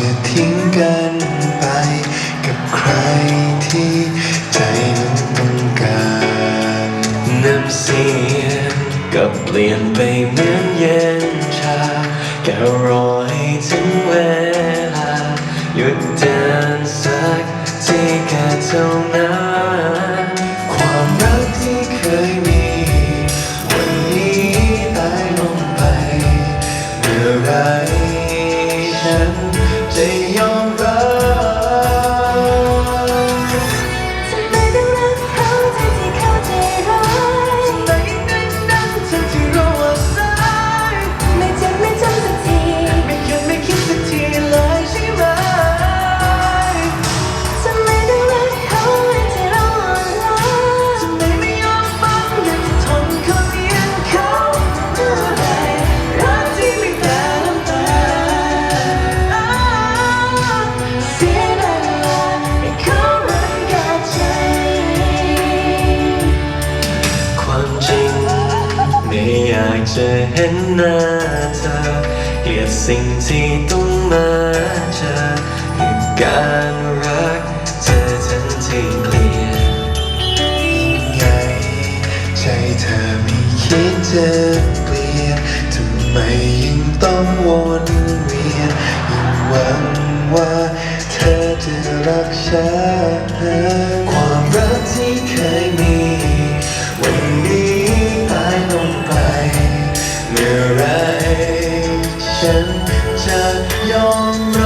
จะทิ้งกันไปกับใครที่ใจมันต้องการน้ำเสียงก็เปลี่ยนไปเหมือนเย็นชาแค่รอให้ถึงเวลาหยุดเดินสักทีแค่เท่านั้น จะเห็นหน้าเธอ เกลียดสิ่งที่ต้องมาเจอเหตุการรักเธอทั้งที่เกลียดไงใจเธอไม่คิดจอ ฉันจะยอมรับ